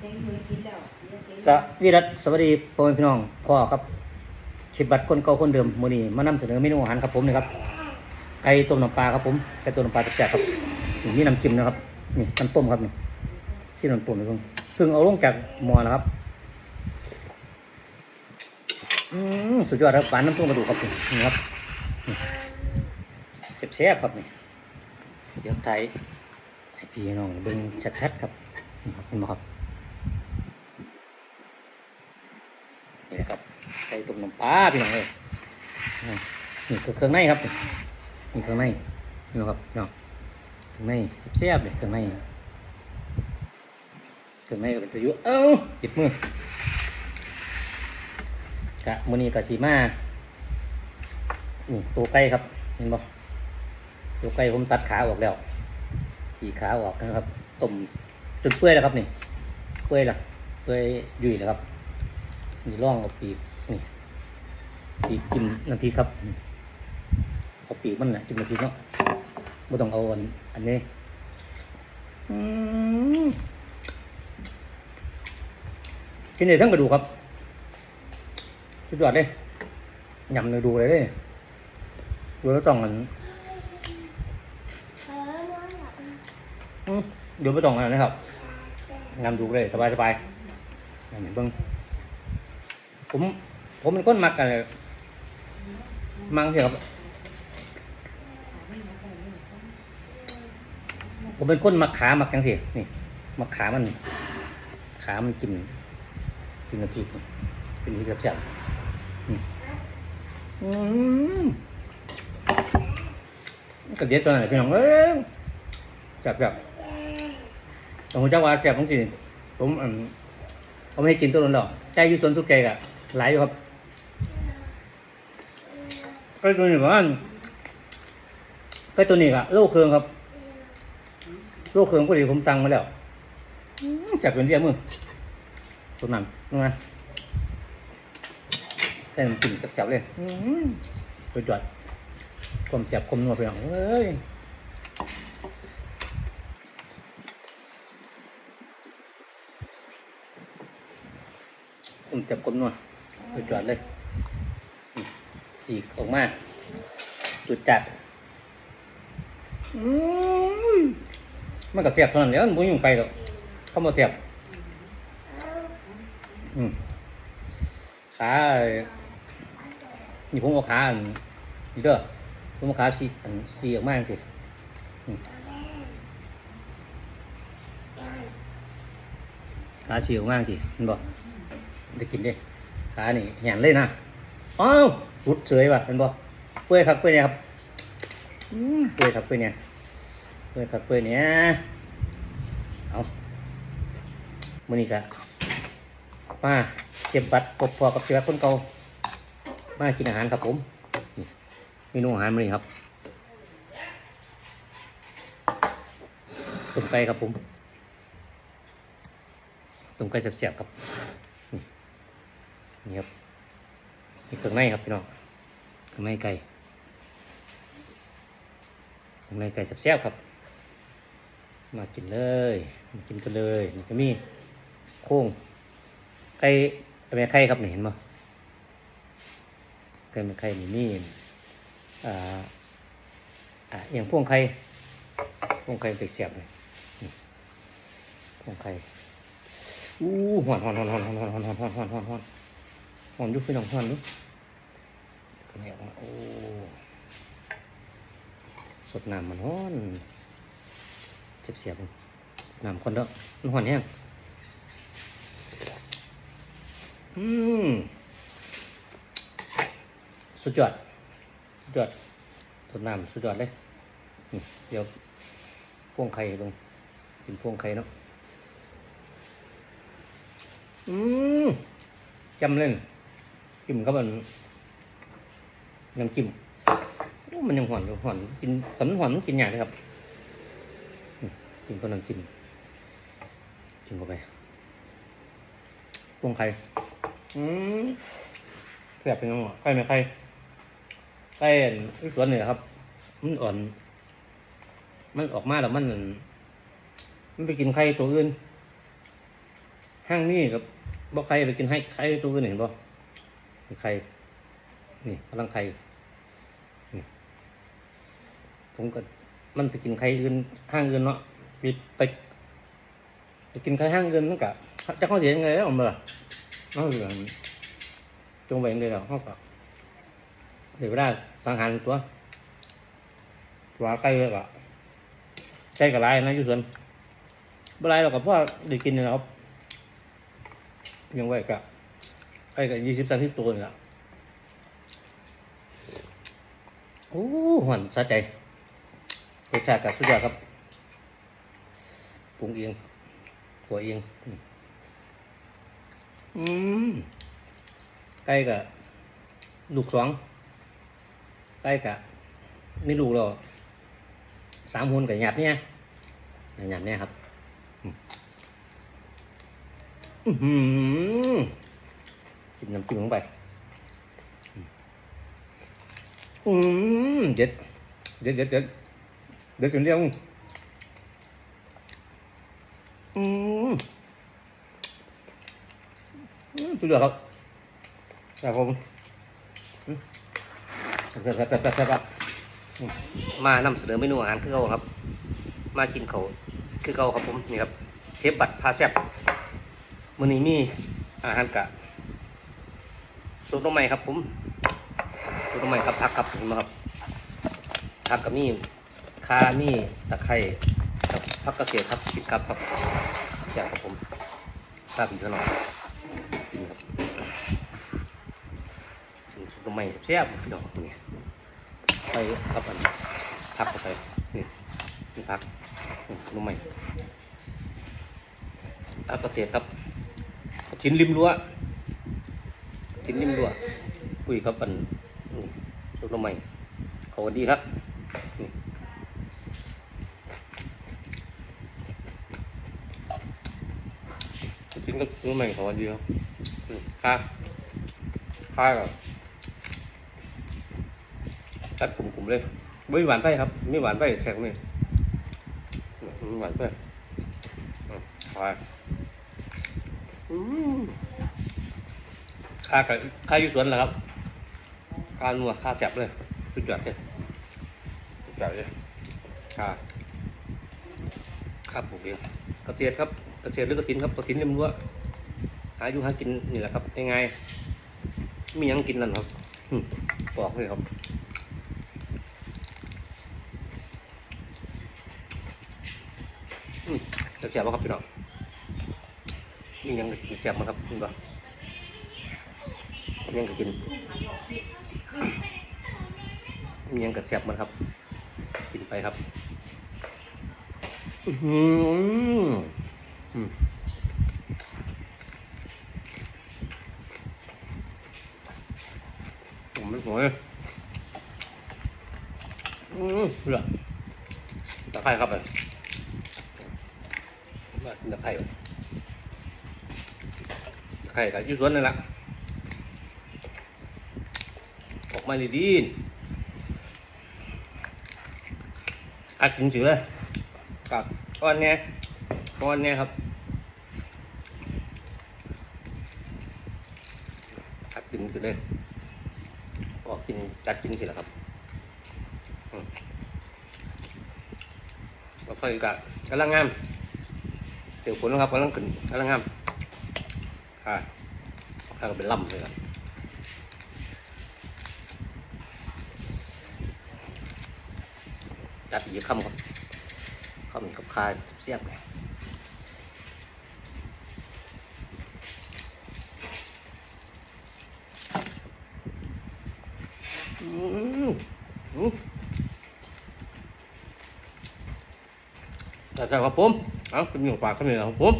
สวีรัตสวัสดีพ่อแม่พี่น้องพ่อครับชิบบัตรคนเก่าคนเดิมมื้อนี้มานำเสนอเมนูอาหารครับผมนี่ครับไก่ต้มน้ำปลาครับผมไก่ต้มน้ำปลาแซ่บครับนี่มีน้ำจิ้มนะครับนี่น้ำต้มครับนี่ซีน้ำต้มนี่เพิ่งเพิ่งเอาลงจากหม้อนะครับอืมสุดยอดครับหวานน้ำต้มกระดูกครับนี่นี่ครับนี่แซ่บครับนี่เดี๋ยวไทยพี่น้องเบิ่งชัดๆครับนี่ครับเห็นไหมครับ นี่นะครับใส่ ตุ่มน้ำปลาพี่น้องเลยนี่คือเครื่องในครับนี่เครื่องในนี่ครับเนาะเครื่องในเสียบเลยเครื่องในเครื่องในก็เป็นตัวอยุเอ้าหยิบมือกะมือนี้กะสีมานี่ตัวไก่ครับเห็นบ่ตัวไก่ผมตัดขาออกแล้วสีขาออกนะครับต้มจนเปื่อยแล้วครับนี่เปื่อยและเปื่อยยุ่ยแล้วครับนี่ร่องเอาปีกนี่ ปีกจิ้มน้ำพริกครับเอาปีกมันนะจิ้มน้ำพริกเนาะไม่ต้องเอาอันอันนี้อืมกินได้ทั้งกระดูกครับสุดยอดเลยยำเลยดูเลยเลยดูแล้วต้องอันอืมเดี๋ยวไม่ต้องอันนั้นนะครับยำดูเลยสบายสบายๆยำเห็นเบิ้งผม ผมเป็นคนมักอะไร มังเสียครับผมเป็นคนมักขามักจังสินี่มักขามัน ขามันกินกินน้ำพริกนี่กินพริกแซ่บอืมกระเดียดตัวไหนพี่น้องเอ้ยแซ่บแบบผมจะว่าแซ่บของจริงผมอันผมไม่ให้กินตัวนั้นหรอกใจอยู่สวนสุกใจกะหลอยู่ครับ ก็ตัวนี้ว่าก็ตัวนี้กะโลเครืองครับ โลเครืองก็ดีผมสั่งมาแล้วจับเป็นเรียมือตัวนั้นนู่นนะแค่มันกินจับๆเลยไปจอดคมจับคมนัวไปหน่อยเอ้ยผมจับกลมนวดจุดจอดเลย สีกออกมา จุดจัดอืมมันก็เสียบเท่านั้นแหล้วมันบ่ยุ่งไปหรอกเข้ามาเสียบอืมขานี่ผมเอาขาอันนี่เด้อผมเอาขาสีอันสีออกมาจังสิอืมขาสีออกมาจังสิเห็นบ่ได้กินเด้ขานี่แหนเลยนะอ้าว รุดเฉยว่ะเป็นบ่เปื่อยครับเปื่อยเนี่ยครับอืมเปื่อยครับเปื่อยเนี่ยเปื่อยครับเปื่อยเนี่ยเอามื้อนี้ก็มาเจ็บบัตรพบพอกับเจ็บบัตรคนเก่ามากินอาหารครับผมนี่เมนูอาหารมื้อนี้ครับต้มไก่ครับผมต้มไก่เสียบๆครับนี่ครับ นี่เครื่องในครับพี่น้องเครื่องในไก่เครื่องในไก่แซ่บๆครับ มากินเลยมากินกันเลยนี่ก็มีโค้งไก่แม่ไข่ครับนี่เห็นบ่ไก่แม่ไข่นี่มีอ่าอ่าเอียงพวงไข่พวงไข่มันจะเสียบเลยพวงไข่อู้หอนหอนหอนหอนหอนหอนหอนหอนหอนหอนห อนอนหอนอยุบไปหนองหอนดูก็ไม่ออกมาโอ้สดน้ำมันฮ้อนเจ็บเสียบน้ำคนเด้อมันหอนแห้งอืมสุดยอดสุดยอดสดน้ำสุดยอดเลยเดี๋ยวพวงไข่ลงกินพวงไข่เนาะอืมจำเล่น จิ้มก็มันน้ำจิ้มมันยังหอนอยู่หอนกินตอนมันหอนมันกินอย่างเลยครับกินก็น้ำจิ้มจิ้มเข้าไปปรุงไข่อืมแซ่บเป็นยังไงไข่ไม่ไข่ไข่ไอ้ส่วนเนี่ยครับ มันอ่อน มันออกมาแล้วมัน มันไปกินไข่ตัวอื่นห้างนี่กับบ่ใครไปกินให้ใครตัวอื่นเห็นบ่ ใครนี่กำลังใครนี่ผมก็มันไปกินใครอื่นห้างอื่นเนาะไปไปไปกินใครห้างอื่นมันกะจะเข้าเสียยังไงแล้วผมล่ะน้องเหลืองจงไว้เลยแล้วเขาก็เดี๋ยวเวลาสังหารตัวตัวใกล้เลยก็ใกล้กับไรนะอยุส่วนบ่ไรเรากับพ่อได้กินนะครับยังไหวกะ ไอ้กะยี่สิบสามสิบตัวนี่ละโอ้หวานสะใจรสชาติกับสุดยอดครับปรุงเองขัวเอง อืมอืมไก่กะลูกสองไก่กะไม่ลูกหรอกสามหุ่นกับหยาบเนี่ยหยาบเนี่ยครับ อื้อหือ กินน้ำจิ้มลงไป อืมเด็ดเด็ดเด็ดเด็ดเด็ดจนเดียวอืมสุดยอดครับครับผมมแซ่บแซ่บแซ่บมานำเสนอเมนูอาหารคือเกาครับ มากินเขาคือเกาครับผมนี่ครับเชฟบัตรพาแซ่บมื้อนี้มีอาหารกะ ซุปต้มใหม่ครับผมซุปต้มใหม่ครับผักครับเห็นไหมครับผักกับมีข่ามีตะไคร้ครับผักกระเทียมครับพริกครับครับแซ่บครับผมข้าวผีขนมกินครับซุปต้มใหม่แซ่บๆพี่น้องนี่ไปครับอันผักเข้าไปนี่นี่ผักนี่ซุปต้มใหม่ผักกระเทียมครับชิ้นริมรั้ว ชิ้นริมรั้วคุยกับปันสุดลงใหม่เขาดีครับนี่ชิ้นกับสุดลงใหม่เขาดีครับค่าค่ากับตัดกลุ่มๆเลยไม่หวานไปครับ ไม่หวานไปแข็งนี่ไม่หวานไปค่าอืม ค่ากับค่าอยู่สวนแหละครับค่านัวค่าแซ่บเลยสุดยอดเลยสุดยอดเลยค่าครับผมเองกระเทียมครับกระเทียมหรือกระถินครับกระถินเรียมรั้วหาอยู่หากินนี่แหละครับง่ายๆมียังกินนั่นครับบอกเลยครับกระเทียมบ่ครับพี่น้องนี่ยังกินแซ่บมั้งครับคุณบ่ ยังก็กินยังกับแซ่บมันครับ กินไปครับ อื้อหืออืมผมไม่สวยอืมเพื่อตะไคร้ครับเลยมาตะไคร้ก่อนไข่กับยูสวนนั่แหละ มาดีๆอัดจริงๆเลยกับก้อนเนี้ยก้อนเนี้ยครับอัดจริงๆเลยออกกินจัดจริงสิละครับอืมแล้วค่อยกับกำลังงามเดี๋ยวผลนะครับกำลังขึ้นกำลังงามค่ะข้าก็เป็นล่ำเลยครับ จัดอีกคำก่อนคำกับคาเสียบเลยอืมอืมแต่ครับผม เอาเป็นอย่างปากข้าวเหนียครับผม